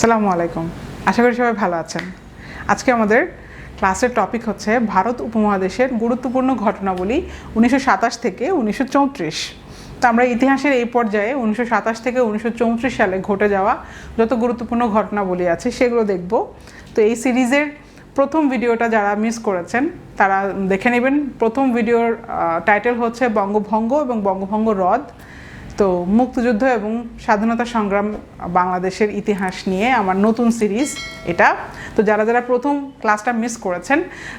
সালামু আলাইকুম। আশা করি সবাই ভালো আছেন। আজকে আমাদের ক্লাসের টপিক হচ্ছে ভারত উপমহাদেশের গুরুত্বপূর্ণ ঘটনাবলী উনিশশো সাতাশ থেকে উনিশশো চৌত্রিশ। তো আমরা ইতিহাসের এই পর্যায়ে উনিশশো সাতাশ থেকে উনিশশো চৌত্রিশ সালে ঘটে যাওয়া যত গুরুত্বপূর্ণ ঘটনাবলী আছে সেগুলো দেখব। তো এই সিরিজের প্রথম ভিডিওটা যারা মিস করেছেন, তারা দেখে নেবেন। প্রথম ভিডিওর টাইটেল হচ্ছে বঙ্গভঙ্গ এবং বঙ্গভঙ্গ হ্রদ তো মুক্তিযুদ্ধ এবং স্বাধীনতা সংগ্রাম বাংলাদেশের ইতিহাস নিয়ে আমার নতুন সিরিজ এটা। তো যারা যারা প্রথম ক্লাসটা মিস করেছেন,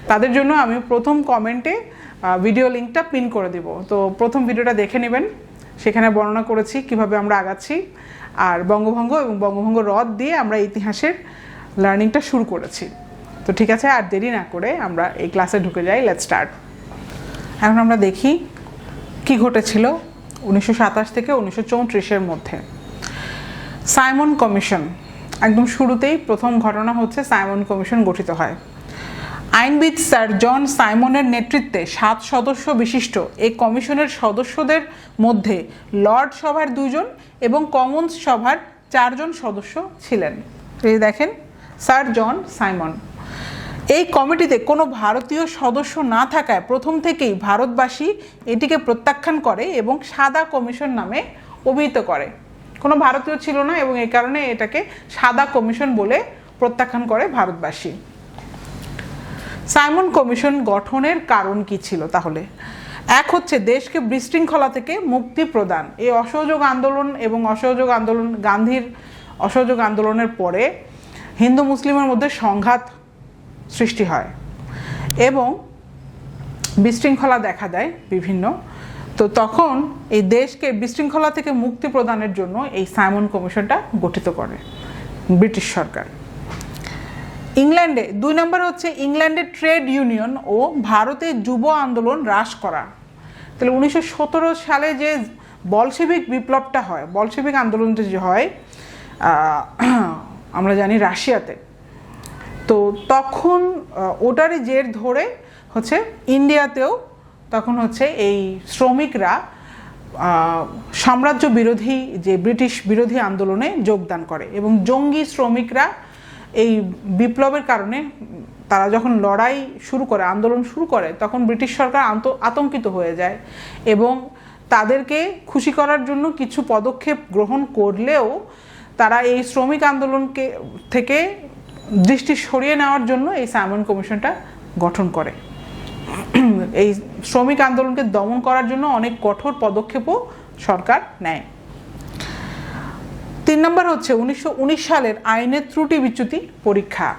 তাদের জন্য আমি প্রথম কমেন্টে ভিডিও লিঙ্কটা পিন করে দিব। তো প্রথম ভিডিওটা দেখে নেবেন। সেখানে বর্ণনা করেছি কীভাবে আমরা আগাচ্ছি। আর বঙ্গভঙ্গ এবং বঙ্গভঙ্গ হ্রদ দিয়ে আমরা ইতিহাসের লার্নিংটা শুরু করেছি। তো ঠিক আছে, আর দেরি না করে আমরা এই ক্লাসে ঢুকে যাই। লেট স্টার্ট এখন আমরা দেখি কি ঘটেছিল। উনিশশো সাতাশ থেকে উনিশশো চৌত্রিশের মধ্যে। সাইমন কমিশন, একদম শুরুতেই প্রথম ঘটনা হচ্ছে সাইমন কমিশন গঠিত হয়। আইনবিদ স্যার জন সাইমনের নেতৃত্বে সাত সদস্য বিশিষ্ট, এই কমিশনের সদস্যদের মধ্যে লর্ড সভার দুজন এবং কমন্স সভার চারজন সদস্য ছিলেন। এই দেখেন, স্যার জন সাইমন। এই কমিটিতে কোনো ভারতীয় সদস্য না থাকায় প্রথম থেকেই ভারতবাসী এটিকে প্রত্যাখ্যান করে এবং সাদা কমিশন নামে অভিহিত করে। কোনো ভারতীয় ছিল না এবং এই কারণে এটাকে সাদা কমিশন বলে প্রত্যাখ্যান করে ভারতবাসী। সাইমন কমিশন গঠনের কারণ কি ছিল তাহলে? এক হচ্ছে দেশকে বিশৃঙ্খলা থেকে মুক্তি প্রদান। এই অসহযোগ আন্দোলন এবং অসহযোগ আন্দোলন, গান্ধীর অসহযোগ আন্দোলনের পরে হিন্দু মুসলিমের মধ্যে সংঘাত সৃষ্টি হয়। এবং বিশৃঙ্খলা দেখা দেয় বিভিন্ন। তো তখন এই দেশকে বিশৃঙ্খলা থেকে মুক্তি প্রদানের জন্য এই সাইমন কমিশনটা গঠিত করে ব্রিটিশ সরকার। ইংল্যান্ডে, দুই নম্বর হচ্ছে ইংল্যান্ডের ট্রেড ইউনিয়ন ও ভারতে যুব আন্দোলন হ্রাস করা। তাহলে উনিশশো সতেরো সালে যে বলসেবিক বিপ্লবটা হয় বলসেবিক আন্দোলনটা যে হয় আমরা জানি রাশিয়াতে। তো তখন ওটারই জের ধরে হচ্ছে ইন্ডিয়াতেও তখন হচ্ছে এই শ্রমিকরা সাম্রাজ্য বিরোধী যে ব্রিটিশ বিরোধী আন্দোলনে যোগদান করে এবং জঙ্গি শ্রমিকরা এই বিপ্লবের কারণে তারা যখন লড়াই শুরু করে, আন্দোলন শুরু করে, তখন ব্রিটিশ সরকার আতঙ্কিত হয়ে যায় এবং তাদেরকে খুশি করার জন্য কিছু পদক্ষেপ গ্রহণ করলেও তারা এই শ্রমিক আন্দোলনকে, থেকে দৃষ্টি সরিয়ে নেওয়ার জন্য এই সাইমন কমিশনটা গঠন করে। এই শ্রমিক আন্দোলনকে দমন করার জন্য অনেক কঠোর পদক্ষেপও সরকার নেয়। তিন নম্বর হচ্ছে উনিশশো উনিশ সালের আইনের ত্রুটি বিচ্যুতি পরীক্ষা।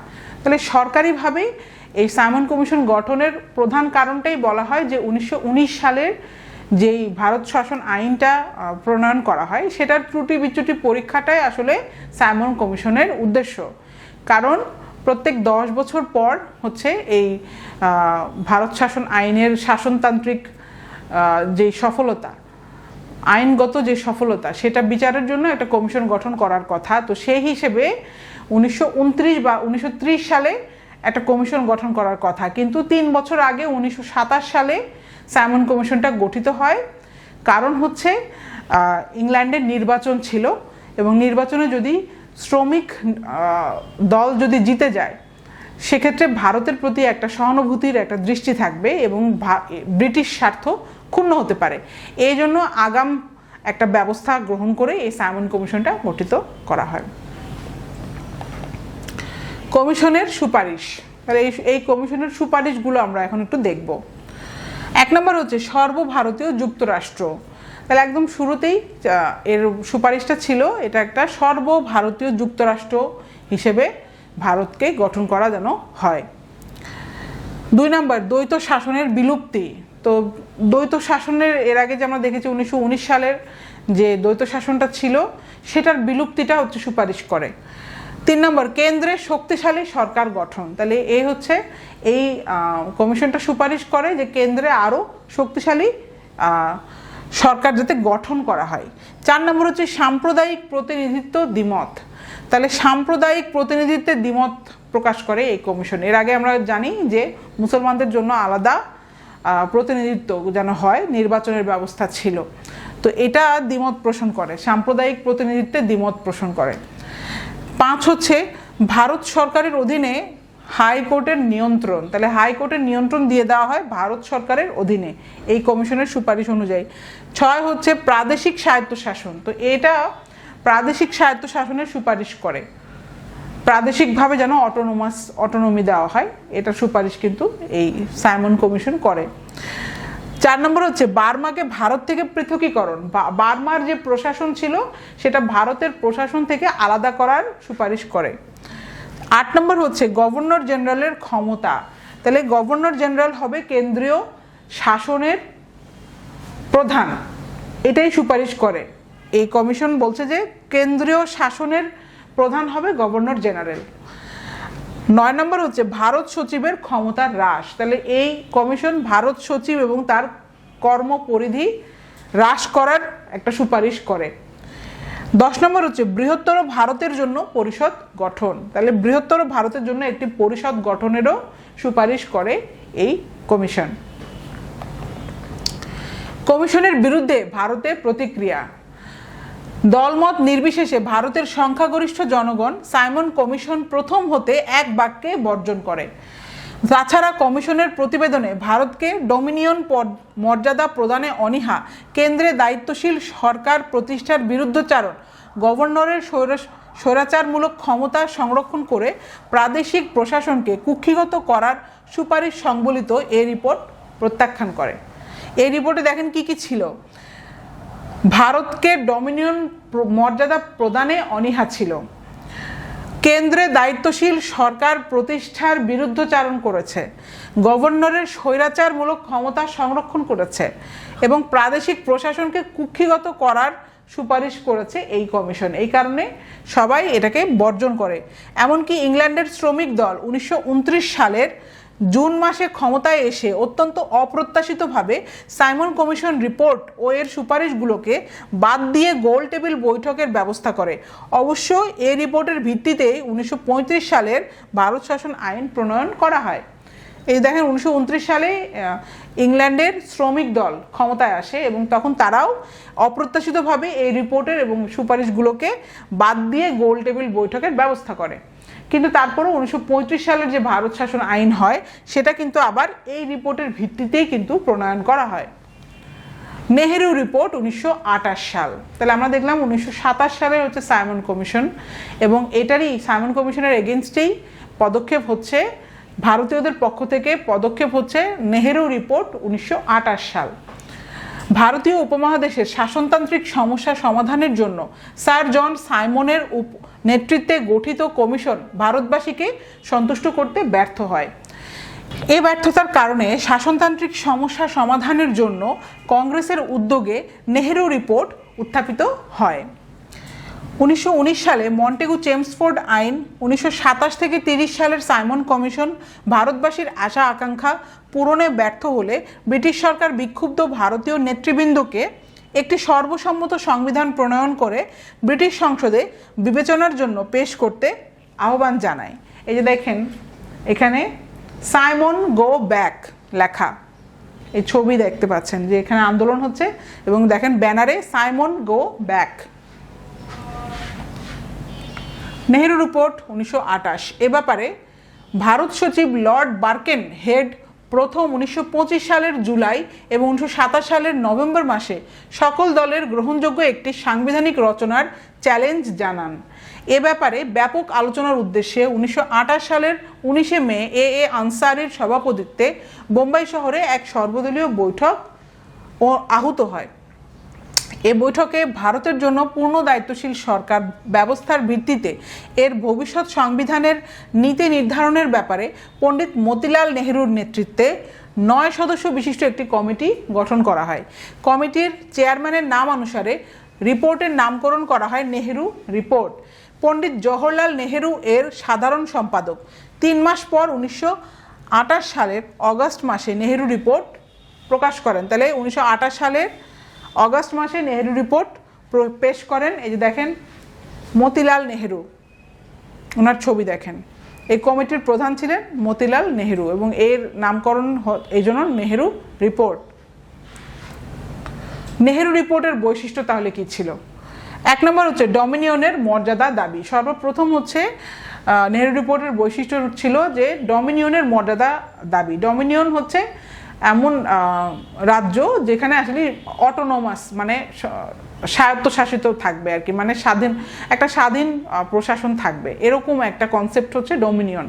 তাহলে সরকারিভাবে এই সাইমন কমিশন গঠনের প্রধান কারণটাই বলা হয় যে উনিশশো উনিশ সালের যেই ভারত শাসন আইনটা প্রণয়ন করা হয়, সেটার ত্রুটি বিচ্যুতি পরীক্ষাটাই আসলে সাইমন কমিশনের উদ্দেশ্য। কারণ প্রত্যেক দশ বছর পর হচ্ছে এই ভারত শাসন আইনের শাসনতান্ত্রিক যে সফলতা, আইনগত যে সফলতা, সেটা বিচারের জন্য একটা কমিশন গঠন করার কথা। তো সেই হিসেবে উনিশশো উনত্রিশ বা উনিশশো ত্রিশ সালে একটা কমিশন গঠন করার কথা। কিন্তু তিন বছর আগে উনিশশো সাতাশ সালে সাইমন কমিশনটা গঠিত হয়। কারণ হচ্ছে ইংল্যান্ডের নির্বাচন ছিল এবং নির্বাচনে যদি শ্রমিক দল যদি জিতে যায়, সেক্ষেত্রে ভারতের প্রতি একটা সহানুভূতির একটা দৃষ্টি থাকবে এবং ব্রিটিশ স্বার্থ ক্ষুণ্ণ হতে পারে। এই জন্য আগাম একটা ব্যবস্থা গ্রহণ করে এই সাইমন কমিশনটা গঠিত করা হয়। কমিশনের সুপারিশ, তাহলে এই এই কমিশনের সুপারিশগুলো আমরা এখন একটু দেখব। এক নম্বর হচ্ছে সর্বভারতীয় যুক্তরাষ্ট্র। তাহলে একদম শুরুতেই এর সুপারিশটা ছিল এটা একটা সর্বভারতীয় যুক্তরাষ্ট্র হিসেবে ভারতকে গঠন করা যেন হয়। দুই নম্বর, দ্বৈত শাসনের বিলুপ্তি। তো দ্বৈত শাসনের, এর আগে যে আমরা দেখেছি উনিশশো উনিশ সালের যে দ্বৈত শাসনটা ছিল, সেটার বিলুপ্তিটা হচ্ছে সুপারিশ করে। তিন নম্বর, কেন্দ্রে শক্তিশালী সরকার গঠন। তাহলে এই হচ্ছে এই কমিশনটা সুপারিশ করে যে কেন্দ্রে আরও শক্তিশালী সরকার যাতে গঠন করা হয়। চার নম্বর হচ্ছে সাম্প্রদায়িক প্রতিনিধিত্ব দ্বিমত। তাহলে সাম্প্রদায়িক প্রতিনিধিত্বের দ্বিমত প্রকাশ করে এই কমিশন। এর আগে আমরা জানি যে মুসলমানদের জন্য আলাদা প্রতিনিধিত্ব যেন হয়, নির্বাচনের ব্যবস্থা ছিল। তো এটা দ্বিমত পোষণ করে, সাম্প্রদায়িক প্রতিনিধিত্বে দ্বিমত পোষণ করে। পাঁচ হচ্ছে, ভারত সরকারের অধীনে হাইকোর্টের নিয়ন্ত্রণ। তাহলে হাইকোর্টের নিয়ন্ত্রণ দিয়ে দেওয়া হয় ভারত সরকারের অধীনে এই কমিশনের সুপারিশ অনুযায়ী। ছয় হচ্ছে প্রাদেশিক স্বায়ত্তশাসন। তো এটা প্রাদেশিক স্বায়ত্তশাসনের সুপারিশ করে। প্রাদেশিকভাবে যেন অটোনোমাস অটোনমি দেওয়া হয়, এটা সুপারিশ কিন্তু এই সাইমন কমিশন করে। চার নম্বর হচ্ছে বার্মাকে ভারত থেকে পৃথকীকরণ। বার্মার যে প্রশাসন ছিল, সেটা ভারতের প্রশাসন থেকে আলাদা করার সুপারিশ করে। আট নম্বর হচ্ছে গভর্নর জেনারেলের ক্ষমতা। তাহলে গভর্নর জেনারেল হবে কেন্দ্রীয় শাসনের প্রধান। এটাই সুপারিশ করে। এই কমিশন বলছে যে কেন্দ্রীয় শাসনের প্রধান হবে গভর্নর জেনারেল। নয় নম্বর হচ্ছে ভারত সচিবের ক্ষমতার হ্রাস। তাহলে এই কমিশন ভারত সচিব এবং তার কর্মপরিধি হ্রাস করার একটা সুপারিশ করে। দশ নম্বর হচ্ছে বৃহত্তর ভারতের জন্য পরিষদ গঠন। তাহলে বৃহত্তর ভারতের জন্য একটি পরিষদ গঠনেরও সুপারিশ করে এই কমিশন। কমিশনের বিরুদ্ধে ভারতে প্রতিক্রিয়া। দলমত নির্বিশেষে ভারতের সংখ্যাগরিষ্ঠ জনগণ সাইমন কমিশন প্রথম হতে এক বাক্যে বর্জন করে। তাছাড়া কমিশনের প্রতিবেদনে ভারতকে ডোমিনিয়ন মর্যাদা প্রদানে অনীহা, কেন্দ্রে দায়িত্বশীল সরকার প্রতিষ্ঠার বিরুদ্ধচারণ গভর্নরের স্বৈরাচারমূলক ক্ষমতা সংরক্ষণ করে প্রাদেশিক প্রশাসনকে কুক্ষিগত করার সুপারিশ সংবলিত এই রিপোর্ট প্রত্যাখ্যান করে। এই রিপোর্টে দেখেন কি কি ছিল? ভারতকে ডমিনিয়ন মর্যাদা প্রদানে অনীহা ছিল। কেন্দ্রে দায়িত্বশীল সরকার প্রতিষ্ঠার বিরুদ্ধচারণ করেছে। গভর্নরের স্বৈরাচারমূলক ক্ষমতা সংরক্ষণ করেছে এবং প্রাদেশিক প্রশাসনকে কুক্ষিগত করার সুপারিশ করেছে এই কমিশন। এই কারণে সবাই এটাকে বর্জন করে। এমনকি ইংল্যান্ডের শ্রমিক দল উনিশশো উনত্রিশ সালের জুন মাসে ক্ষমতায় এসে অত্যন্ত অপ্রত্যাশিতভাবে সাইমন কমিশন রিপোর্ট ও এর সুপারিশগুলোকে বাদ দিয়ে গোল টেবিল বৈঠকের ব্যবস্থা করে। অবশ্য এই রিপোর্টের ভিত্তিতে উনিশশো পঁয়ত্রিশ সালের ভারত শাসন আইন প্রণয়ন করা হয়। এই দেখেন উনিশশো উনত্রিশ সালে ইংল্যান্ডের শ্রমিক দল ক্ষমতায় আসে এবং তখন তারাও অপ্রত্যাশিতভাবে এই রিপোর্টের এবং সুপারিশগুলোকে বাদ দিয়ে গোল টেবিল বৈঠকের ব্যবস্থা করে। কিন্তু তারপরেও উনিশশো পঁয়ত্রিশ সালের যে ভারত শাসন আইন হয়, সেটা কিন্তু আবার এই রিপোর্টের ভিত্তিতেই কিন্তু প্রণয়ন করা হয়। নেহেরু রিপোর্ট উনিশশো আঠাশ সাল। তাহলে আমরা দেখলাম উনিশশো সালে হচ্ছে সাইমন কমিশন এবং এটারই সাইমন কমিশনের এগেনস্টেই পদক্ষেপ হচ্ছে, ভারতীয়দের পক্ষ থেকে পদক্ষেপ হচ্ছে নেহেরু রিপোর্ট উনিশশো আটাশ সাল। ভারতীয় উপমহাদেশের শাসনতান্ত্রিক সমস্যা সমাধানের জন্য স্যার জন সাইমনের উপ- নেতৃত্বে গঠিত কমিশন ভারতবাসীকে সন্তুষ্ট করতে ব্যর্থ হয়। এ ব্যর্থতার কারণে শাসনতান্ত্রিক সমস্যা সমাধানের জন্য কংগ্রেসের উদ্যোগে নেহেরু রিপোর্ট উত্থাপিত হয়। উনিশশো উনিশ সালে মন্টেগু চেমসফোর্ড আইন, উনিশশো সাতাশ থেকে তিরিশ সালের সাইমন কমিশন ভারতবাসীর আশা আকাঙ্ক্ষা পূরণে ব্যর্থ হলে ব্রিটিশ সরকার বিক্ষুব্ধ ভারতীয় নেতৃবৃন্দকে একটি সর্বসম্মত সংবিধান প্রণয়ন করে ব্রিটিশ সংসদে বিবেচনার জন্য পেশ করতে আহ্বান জানায়। এই যে দেখেন, এখানে সাইমন গো ব্যাক লেখা। এই ছবি দেখতে পাচ্ছেন যে এখানে আন্দোলন হচ্ছে এবং দেখেন ব্যানারে Simon go back. Nehru report উনিশশো আটাশ এ ব্যাপারে ভারত সচিব লর্ড বার্কেন হেড প্রথম উনিশশো পঁচিশ সালের জুলাই এবং উনিশশো সাতাশ সালের নভেম্বর মাসে সকল দলের গ্রহণযোগ্য একটি সাংবিধানিক রচনার চ্যালেঞ্জ জানান। এ ব্যাপারে ব্যাপক আলোচনার উদ্দেশ্যে উনিশশো আটাশ সালের উনিশে মে এ এ আনসারির সভাপতিত্বে বোম্বাই শহরে এক সর্বদলীয় বৈঠক আহত হয়। এ বৈঠকে ভারতের জন্য পূর্ণ দায়িত্বশীল সরকার ব্যবস্থার ভিত্তিতে এর ভবিষ্যৎ সংবিধানের নীতি নির্ধারণের ব্যাপারে পণ্ডিত মতিলাল নেহেরুর নেতৃত্বে নয় সদস্য বিশিষ্ট একটি কমিটি গঠন করা হয়। কমিটির চেয়ারম্যানের নাম অনুসারে রিপোর্টের নামকরণ করা হয় নেহেরু রিপোর্ট। পণ্ডিত জওহরলাল নেহেরু এর সাধারণ সম্পাদক। তিন মাস পর উনিশশো আটাশ সালের অগস্ট মাসে নেহেরু রিপোর্ট প্রকাশ করেন। তাহলে উনিশশো আটাশ সালের অগস্ট মাসে নেহেরু রিপোর্ট প্র- পেশ করেন। এই যে দেখেন, মতিলাল নেহেরু ওনার ছবি দেখেন। এই কমিটির প্রধান ছিলেন মতিলাল নেহেরু এবং এর নামকরণ এই জন্য নেহেরু রিপোর্ট নেহেরু রিপোর্টের বৈশিষ্ট্য তাহলে কি ছিল? এক নম্বর হচ্ছে ডমিনিয়নের মর্যাদা দাবি। সর্বপ্রথম হচ্ছে নেহেরু রিপোর্টের বৈশিষ্ট্য ছিল যে ডমিনিয়নের মর্যাদা দাবি। ডমিনিয়ন হচ্ছে এমন রাজ্য যেখানে আসলে অটোনোমাস মানে স্বায়ত্তশাসিত থাকবে আর কি মানে স্বাধীন, একটা স্বাধীন প্রশাসন থাকবে। এরকম একটা কনসেপ্ট হচ্ছে ডমিনিয়ন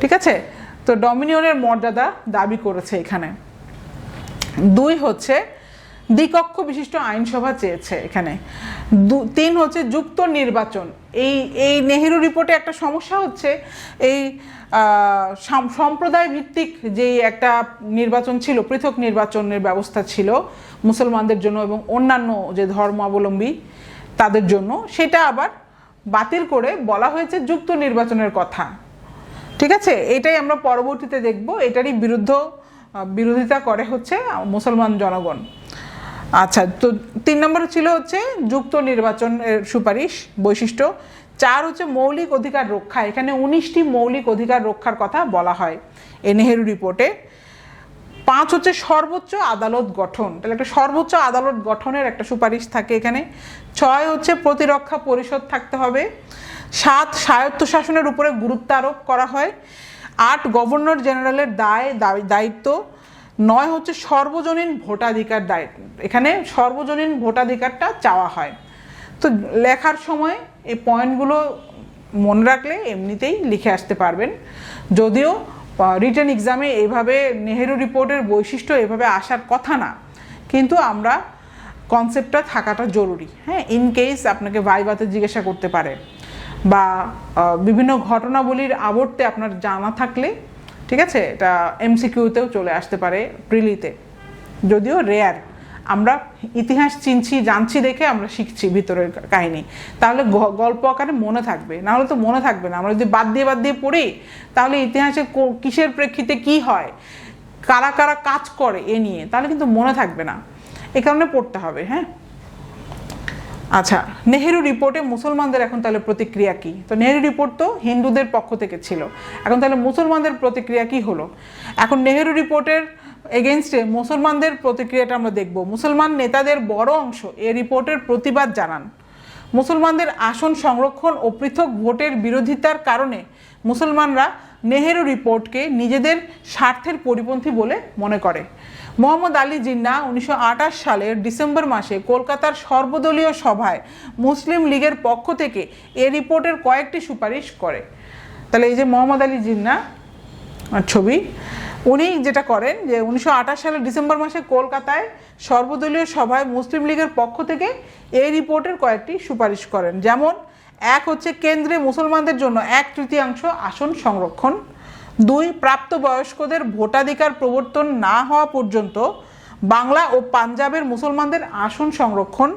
ঠিক আছে? তো ডমিনিয়নের মর্যাদা দাবি করেছে এখানে। দুই হচ্ছে দ্বিকক্ষ বিশিষ্ট আইনসভা চেয়েছে এখানে। তিন হচ্ছে যুক্ত নির্বাচন। এই এই নেহেরু রিপোর্টে একটা সমস্যা হচ্ছে, এই সাম- সম্প্রদায় ভিত্তিক যে একটা নির্বাচন ছিল, পৃথক নির্বাচনের ব্যবস্থা ছিল মুসলমানদের জন্য এবং অন্যান্য যে ধর্মাবলম্বী তাদের জন্য, সেটা আবার বাতিল করে বলা হয়েছে যুক্ত নির্বাচনের কথা। ঠিক আছে? এটাই আমরা পরবর্তীতে দেখব। এটারই বিরুদ্ধ বিরোধিতা করে হচ্ছে মুসলমান জনগণ। আচ্ছা তো তিন নম্বর ছিল হচ্ছে যুক্ত নির্বাচনের সুপারিশ, বৈশিষ্ট্য। চার হচ্ছে মৌলিক অধিকার রক্ষা, এখানে উনিশটি মৌলিক অধিকার রক্ষার কথা বলা হয় এ নেহেরু রিপোর্টে। পাঁচ হচ্ছে সর্বোচ্চ আদালত গঠন, তাহলে একটা সর্বোচ্চ আদালত গঠনের একটা সুপারিশ থাকে এখানে। ছয় হচ্ছে প্রতিরক্ষা পরিষদ থাকতে হবে। সাত স্বায়ত্তশাসনের উপরে গুরুত্ব আরোপ করা হয়। আট, গভর্নর জেনারেলের দায়, দায়- দায়িত্ব। নয় হচ্ছে সর্বজনীন ভোটাধিকার দায়িত্ব এখানে সর্বজনীন ভোটাধিকারটা চাওয়া হয়। তো লেখার সময় এই পয়েন্টগুলো মনে রাখলে এমনিতেই লিখে আসতে পারবেন। যদিও রিটার্ন এক্সামে এইভাবে নেহেরু রিপোর্টের বৈশিষ্ট্য এভাবে আসার কথা না। কিন্তু আমরা কনসেপ্টটা থাকাটা জরুরি। হ্যাঁ ইন কেস আপনাকে ভাইভাতে জিজ্ঞাসা করতে পারে। বা বিভিন্ন ঘটনাবলীর আবর্তে আপনার জানা থাকলে ঠিক আছে? এটা এমসিকিউতেও চলে আসতে পারে প্রিলিতে। যদিও রেয়ার আমরা ইতিহাস চিনছি, জানছি দেখে আমরা শিখছি ভিতরের কাহিনী। তাহলে গল্প আকারে মনে থাকবে। নাহলে তো মনে থাকবে না। আমরা যদি বাদ দিয়ে বাদ দিয়ে পড়ি, তাহলে ইতিহাসে কিসের প্রেক্ষিতে কি হয়? কারা কারা কাজ করে এ নিয়ে? তাহলে কিন্তু মনে থাকবে না। এ কারণে পড়তে হবে হ্যাঁ? আচ্ছা নেহেরু রিপোর্টে মুসলমানদের এখন তাহলে প্রতিক্রিয়া কি? তো নেহেরু রিপোর্ট তো হিন্দুদের পক্ষ থেকে ছিল। এখন তাহলে মুসলমানদের প্রতিক্রিয়া কি হলো? এখন নেহেরু রিপোর্টের এগেনস্টে মুসলমানদের প্রতিক্রিয়াটা আমরা দেখব। মুসলমান নেতাদের বড় অংশ এ রিপোর্টের প্রতিবাদ জানান। মুসলমানদের আসন সংরক্ষণ ও পৃথক ভোটের বিরোধিতার কারণে মুসলমানরা নেহেরু রিপোর্টকে নিজেদের স্বার্থের পরিপন্থী বলে মনে করে। মোহাম্মদ আলী জিন্না উনিশশো আঠাশ সালের ডিসেম্বর মাসে কলকাতার সর্বদলীয় সভায় মুসলিম লীগের পক্ষ থেকে এ রিপোর্টের কয়েকটি সুপারিশ করে। তাহলে এই যে মোহাম্মদ আলী জিন্না ছবি, উনি যেটা করেন যে উনিশশো আঠাশ সালের ডিসেম্বর মাসে কলকাতায় সর্বদলীয় সভায় মুসলিম লীগের পক্ষ থেকে এই রিপোর্টের কয়েকটি সুপারিশ করেন। যেমন, এক হচ্ছে কেন্দ্রে মুসলমানদের জন্য এক তৃতীয়াংশ আসন সংরক্ষণ দুই প্রাপ্তবয়স্কদের ভোটাধিকার প্রবর্তন না হওয়া পর্যন্ত বাংলা ও পাঞ্জাবের মুসলমানদের আসন সংরক্ষণ,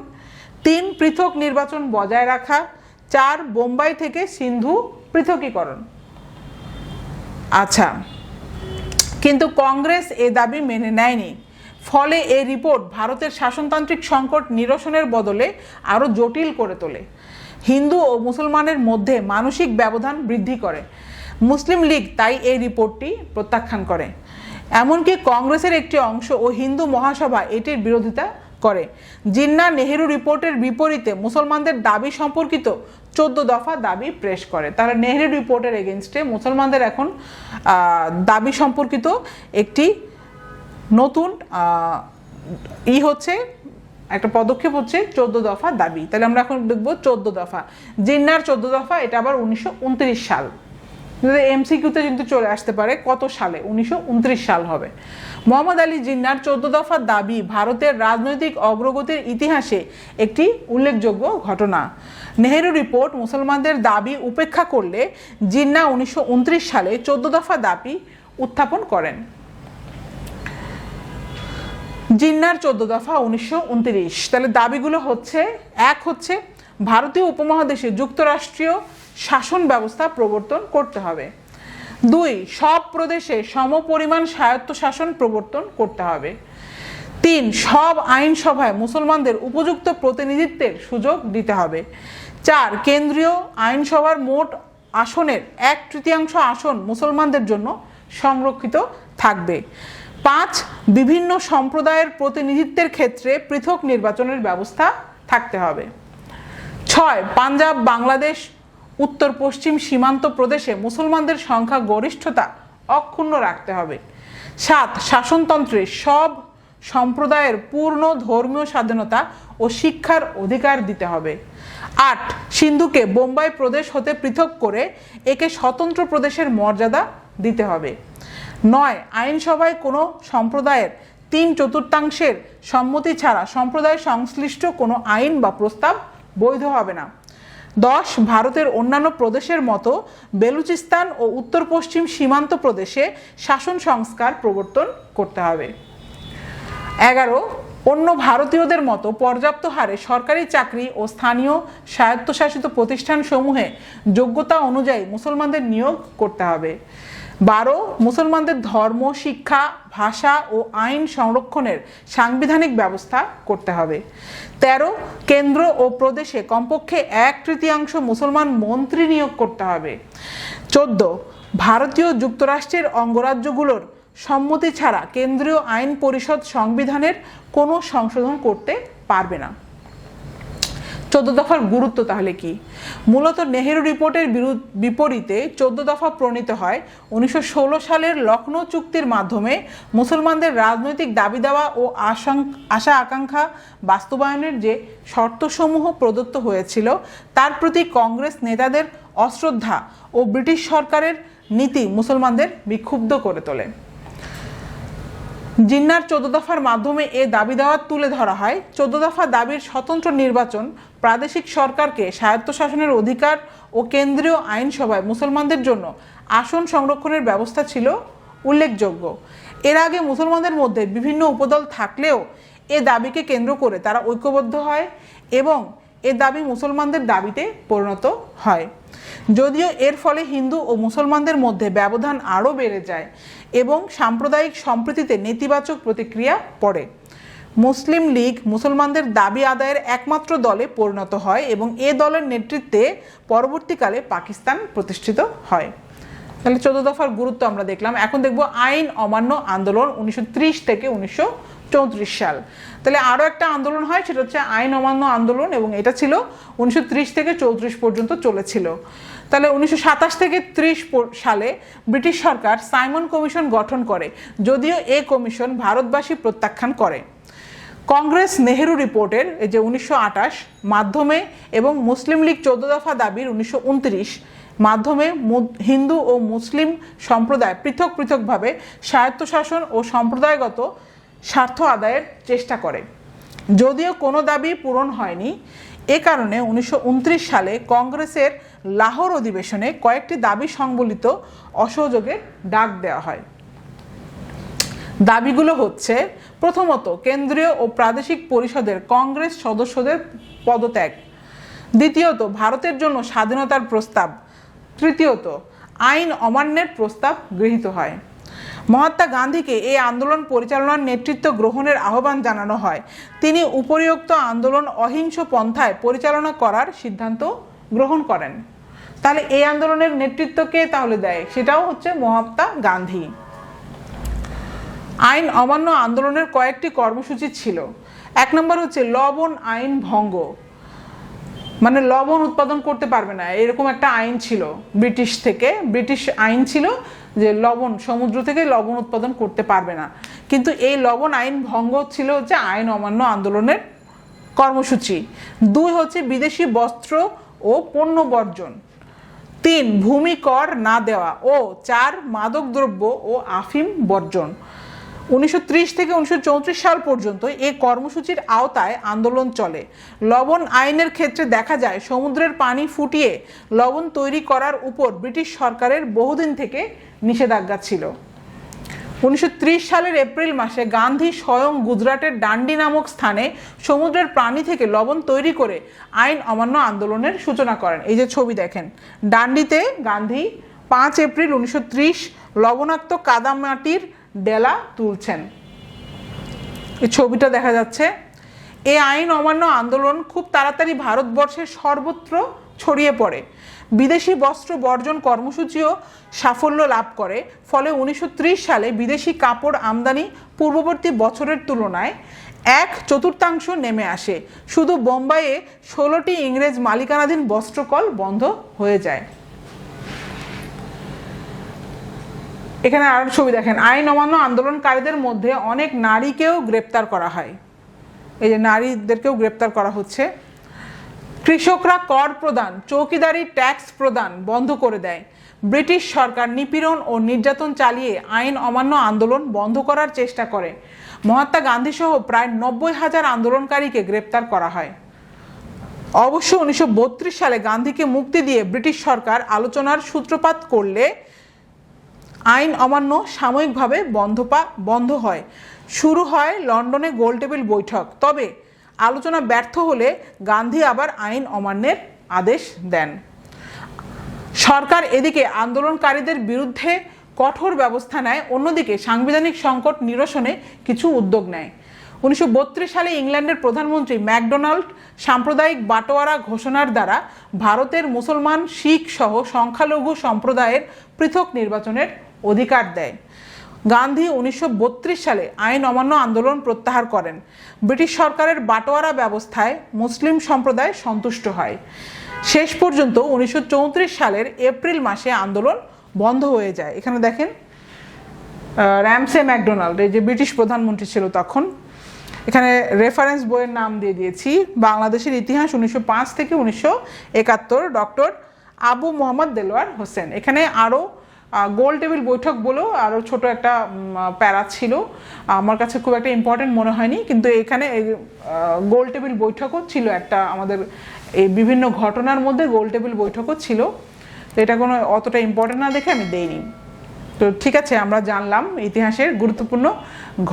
তিন পৃথক নির্বাচন বজায় রাখা, চার বোম্বাই থেকে সিন্ধু পৃথকীকরণ। আচ্ছা কিন্তু কংগ্রেস এ দাবি মেনে নেয়নি। ফলে এই রিপোর্ট ভারতের শাসনতান্ত্রিক সংকট নিরসনের বদলে আরও জটিল করে তোলে। হিন্দু ও মুসলমানের মধ্যে মানসিক ব্যবধান বৃদ্ধি করে। মুসলিম লীগ তাই এই রিপোর্টটি প্রত্যাখ্যান করে। এমনকি কংগ্রেসের একটি অংশ ও হিন্দু মহাসভা এটির বিরোধিতা করে। জিন্না নেহেরু রিপোর্টের বিপরীতে মুসলমানদের দাবি সম্পর্কিত চোদ্দ দফা দাবি প্রেস করে। তারা নেহেরু রিপোর্টের এগেনস্টে মুসলমানদের এখন দাবি সম্পর্কিত একটি নতুন ই হচ্ছে, একটা পদক্ষেপ হচ্ছে চোদ্দ দফা দাবি। তাহলে আমরা এখন দেখব চোদ্দ দফা। জিন্নার চোদ্দ দফা, এটা আবার উনিশশো উনত্রিশ সাল। এমসিকিউতে কিন্তু চলে আসতে পারে, কত সালে? উনিশশো সাল হবে। মোহাম্মদ আলী জিন্নার চোদ্দ দফা দাবি, ভারতের রাজনৈতিক অগ্রগতির ইতিহাসে একটি উল্লেখযোগ্য ঘটনা। নেহেরু রিপোর্ট, মুসলমানদের দাবি উপেক্ষা করলে জিন্না উনিশশো উনত্রিশ সালে চোদ্দ দফা দাবি উত্থাপন করেন। জিন্নার চোদ্দ দফা উনিশশো উনত্রিশ। তাহলে দাবিগুলো হচ্ছে, এক হচ্ছে ভারতীয় উপমহাদেশে যুক্তরাষ্ট্রীয় শাসন ব্যবস্থা প্রবর্তন করতে হবে। দুই, সব প্রদেশে সমপরিমাণ স্বায়ত্তশাসন প্রবর্তন করতে হবে। তিন, সব আইনসভায় মুসলমানদের উপযুক্ত প্রতিনিধিত্বের সুযোগ দিতে হবে। চার, কেন্দ্রীয় আইনসভার মোট আসনের এক তৃতীয়াংশ আসন মুসলমানদের জন্য সংরক্ষিত থাকবে। পাঁচ, বিভিন্ন সম্প্রদায়ের প্রতিনিধিত্বের ক্ষেত্রে পৃথক নির্বাচনের ব্যবস্থা থাকতে হবে। ছয়, পাঞ্জাব, বাংলাদেশ উত্তর পশ্চিম সীমান্ত প্রদেশে মুসলমানদের সংখ্যা গরিষ্ঠতা অক্ষুণ্ণ রাখতে হবে। সাত, শাসনতন্ত্রে সব সম্প্রদায়ের পূর্ণ ধর্মীয় স্বাধীনতা ও শিক্ষার অধিকার দিতে হবে। আট, সিন্ধুকে বোম্বাই প্রদেশ হতে পৃথক করে একে স্বতন্ত্র প্রদেশের মর্যাদা দিতে হবে। নয়, আইনসভায় কোনো সম্প্রদায়ের তিন চতুর্থাংশের সম্মতি ছাড়া সম্প্রদায় সংশ্লিষ্ট কোনো আইন বা প্রস্তাব বৈধ হবে না। দশ ভারতের অন্যান্য প্রদেশের মতো বেলুচিস্তান ও উত্তর পশ্চিম সীমান্ত প্রদেশে শাসন সংস্কার প্রবর্তন করতে হবে। এগারো, অন্য ভারতীয়দের মতো পর্যাপ্ত হারে সরকারি চাকরি ও স্থানীয় স্বায়ত্তশাসিত প্রতিষ্ঠানসমূহে যোগ্যতা অনুযায়ী মুসলমানদের নিয়োগ করতে হবে। বারো, মুসলমানদের ধর্ম, শিক্ষা, ভাষা ও আইন সংরক্ষণের সাংবিধানিক ব্যবস্থা করতে হবে। তেরো, কেন্দ্র ও প্রদেশে কমপক্ষে এক তৃতীয়াংশ মুসলমান মন্ত্রী নিয়োগ করতে হবে। চোদ্দ, ভারতীয় যুক্তরাষ্ট্রের অঙ্গরাজ্যগুলোর সম্মতি ছাড়া কেন্দ্রীয় আইন পরিষদ সংবিধানের কোনো সংশোধন করতে পারবে না। চোদ্দ দফার গুরুত্ব তাহলে কি? মূলত নেহেরু রিপোর্টের বিপরীতে চোদ্দ দফা প্রণীত হয় উনিশশো ষোলো সালের লখনৌ চুক্তির মাধ্যমে মুসলমানদের রাজনৈতিক দাবি দাওয়া ও আশা আকাঙ্ক্ষা বাস্তবায়নের যে শর্তসমূহ প্রদত্ত হয়েছিল, তার প্রতি কংগ্রেস নেতাদের অশ্রদ্ধা ও ব্রিটিশ সরকারের নীতি মুসলমানদের বিক্ষুব্ধ করে তোলে। জিন্নার চোদ্দ দফার মাধ্যমে এ দাবি দেওয়া তুলে ধরা হয়। চোদ্দ দফা দাবির স্বতন্ত্র নির্বাচন প্রাদেশিক সরকারকে স্বায়ত্তশাসনের অধিকার ও কেন্দ্রীয় আইনসভায় মুসলমানদের জন্য আসন সংরক্ষণের ব্যবস্থা ছিল উল্লেখযোগ্য। এর আগে মুসলমানদের মধ্যে বিভিন্ন উপদল থাকলেও এ দাবিকে কেন্দ্র করে তারা ঐক্যবদ্ধ হয় এবং এ দাবি মুসলমানদের দাবিতে পরিণত হয়। যদিও এর ফলে হিন্দু ও মুসলমানদের মধ্যে ব্যবধান আরও বেড়ে যায় এবং সাম্প্রদায়িক সম্প্রীতিতে নেতিবাচক প্রতিক্রিয়া পড়ে। মুসলিম লীগ মুসলমানদের দাবি আদায়ের একমাত্র দলে পরিণত হয় এবং এ দলের নেতৃত্বে পরবর্তীকালে পাকিস্তান প্রতিষ্ঠিত হয়। তাহলে চোদ্দ দফার গুরুত্ব আমরা দেখলাম। এখন দেখব আইন অমান্য আন্দোলন উনিশশো ত্রিশ থেকে উনিশশো চৌত্রিশ সাল। তাহলে আরও একটা আন্দোলন হয়, সেটা হচ্ছে আইন অমান্য আন্দোলন এবং এটা ছিল উনিশশো ত্রিশ থেকে চৌত্রিশ পর্যন্ত চলেছিল। তাহলে উনিশশো সাতাশ থেকে ত্রিশ সালে ব্রিটিশ সরকার সাইমন কমিশন গঠন করে, যদিও এ কমিশন ভারতবাসী প্রত্যাখ্যান করে। কংগ্রেস নেহেরু রিপোর্টের এই যে উনিশশো আটাশ মাধ্যমে এবং মুসলিম লীগ চোদ্দ দফা দাবির উনিশশো উনত্রিশ মাধ্যমে হিন্দু ও মুসলিম সম্প্রদায় পৃথক পৃথকভাবে স্বায়ত্তশাসন ও সম্প্রদায়গত স্বার্থ আদায়ের চেষ্টা করে। যদিও কোনো দাবি পূরণ হয়নি, এ কারণে উনিশশো উনত্রিশ সালে কংগ্রেসের লাহোর অধিবেশনে কয়েকটি দাবি সংবলিত অসহযোগের ডাক দেওয়া হয়। দাবিগুলো হচ্ছে, প্রথমত, কেন্দ্রীয় ও প্রাদেশিক পরিষদের কংগ্রেস সদস্যদের পদত্যাগ। দ্বিতীয়ত, ভারতের জন্য স্বাধীনতার প্রস্তাব। তৃতীয়ত, আইন অমান্যের প্রস্তাব গৃহীত হয়। মহাত্মা গান্ধীকে এই আন্দোলন পরিচালনার নেতৃত্ব গ্রহণের আহ্বান জানানো হয়। তিনি উপরিউক্ত আন্দোলন অহিংস পন্থায় পরিচালনা করার সিদ্ধান্ত গ্রহণ করেন। তাহলে এই আন্দোলনের নেতৃত্ব কে তাহলে দেয়? সেটাও হচ্ছে মহাত্মা গান্ধী। আইন অমান্য আন্দোলনের কয়েকটি কর্মসূচি ছিল। এক নম্বর হচ্ছে লবণ আইন ভঙ্গ। মানে লবণ উৎপাদন করতে পারবে না, এরকম একটা আইন ছিল ব্রিটিশ থেকে। ব্রিটিশ আইন ছিল যে লবণ, সমুদ্র থেকে লবণ উৎপাদন করতে পারবে না। কিন্তু এই লবণ আইন ভঙ্গ ছিল হচ্ছে আইন অমান্য আন্দোলনের কর্মসূচি। দুই হচ্ছে বিদেশি বস্ত্র ও পণ্য বর্জন। তিন, ভূমি কর না দেওয়া। ও, চার, মাদকদ্রব্য ও আফিম বর্জন। উনিশশো ত্রিশ থেকে উনিশশো চৌত্রিশ সাল পর্যন্ত এই কর্মসূচির আওতায় আন্দোলন চলে। লবণ আইনের ক্ষেত্রে দেখা যায়, সমুদ্রের পানি ফুটিয়ে লবণ তৈরি করার উপর ব্রিটিশ সরকারের বহুদিন থেকে নিষেধাজ্ঞা ছিল। উনিশশো সালের এপ্রিল মাসে গান্ধী স্বয়ং গুজরাটের ডান্ডি নামক স্থানে সমুদ্রের প্রাণী থেকে লবণ তৈরি করে আইন অমান্য আন্দোলনের সূচনা করেন। এই যে ছবি দেখেন, ডান্ডিতে গান্ধী পাঁচ এপ্রিল উনিশশো ত্রিশ লবণাক্ত কাদামাটির ডেলা তুলছেন। এই ছবিটা দেখা যাচ্ছে। এই আইন অমান্য আন্দোলন খুব তাড়াতাড়ি ভারতবর্ষের সর্বত্র ছড়িয়ে পড়ে। বিদেশি বস্ত্র বর্জন কর্মসূচিও সাফল্য লাভ করে। ফলে উনিশশো ত্রিশ সালে বিদেশি কাপড় আমদানি পূর্ববর্তী বছরের তুলনায় এক চতুর্থাংশ নেমে আসে। শুধু বোম্বাইয়ে ষোলোটি ইংরেজ মালিকানাধীন বস্ত্রকল বন্ধ হয়ে যায়। এখানে আরও ছবি দেখেন। আইন অমান্য আন্দোলনকারীদের মধ্যে অনেক নারীকেও গ্রেপ্তার করা হয়। এই যে নারীদেরকেও গ্রেপ্তার করা হচ্ছে। কৃষকরা কর প্রদান, চৌকিদারি ট্যাক্স প্রদান বন্ধ করে দেয়। ব্রিটিশ সরকার নিপীড়ন ও নির্যাতন চালিয়ে আইন অমান্য আন্দোলন বন্ধ করার চেষ্টা করে। মহাত্মা গান্ধী সহ প্রায় নব্বই হাজার আন্দোলনকারীকে গ্রেপ্তার করা হয়। অবশ্য উনিশশো বত্রিশ সালে গান্ধীকে মুক্তি দিয়ে ব্রিটিশ সরকার আলোচনার সূত্রপাত করলে আইন অমান্য সাময়িকভাবে বন্ধ পা বন্ধ হয়। শুরু হয় লন্ডনে গোলটেবিল বৈঠক। তবে আলোচনা ব্যর্থ হলে গান্ধী আবার আইন অমান্যের আদেশ দেন। সরকার এদিকে আন্দোলনকারীদের বিরুদ্ধে কঠোর ব্যবস্থা নেয়, অন্যদিকে সাংবিধানিক সংকট নিরসনে কিছু উদ্যোগ নেয়। উনিশশো বত্রিশ সালে ইংল্যান্ডের প্রধানমন্ত্রী ম্যাকডোনাল্ড সাম্প্রদায়িক বাটোয়ারা ঘোষণার দ্বারা ভারতের মুসলমান শিখ সহ সংখ্যালঘু সম্প্রদায়ের পৃথক নির্বাচনের অধিকার দেয়। গান্ধী উনিশশো বত্রিশ সালে আইন অমান্য আন্দোলন প্রত্যাহার করেন। ব্রিটিশ সরকারের বাটোয়ারা ব্যবস্থায় মুসলিম সম্প্রদায় সন্তুষ্ট হয়। শেষ পর্যন্ত উনিশশো চৌত্রিশ সালের এপ্রিল মাসে আন্দোলন বন্ধ হয়ে যায়। এখানে দেখেন র্যামসে ম্যাকডোনাল্ড যে ব্রিটিশ প্রধানমন্ত্রী ছিল তখন। এখানে রেফারেন্স বইয়ের নাম দিয়ে দিয়েছি। বাংলাদেশের ইতিহাস উনিশশো পাঁচ থেকে উনিশশো একাত্তর, ডক্টর আবু মোহাম্মদ দেলোয়ার হোসেন। এখানে আরও গোল টেবিল বৈঠক বলেও আরও ছোট একটা প্যারা ছিল। আমার কাছে খুব একটা ইম্পর্টেন্ট মনে হয়নি, কিন্তু এখানে গোল টেবিল বৈঠকও ছিল একটা আমাদের, এই বিভিন্ন ঘটনার মধ্যে গোল টেবিল বৈঠকও ছিল। তো এটা কোনো অতটা ইম্পর্টেন্ট না দেখে আমি দেইনি। তো ঠিক আছে, আমরা জানলাম ইতিহাসের গুরুত্বপূর্ণ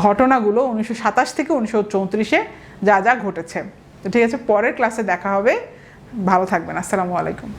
ঘটনাগুলো উনিশশো সাতাশ থেকে উনিশশো চৌত্রিশে যা যা ঘটেছে। তো ঠিক আছে, পরের ক্লাসে দেখা হবে। ভালো থাকবেন, আসসালামু আলাইকুম।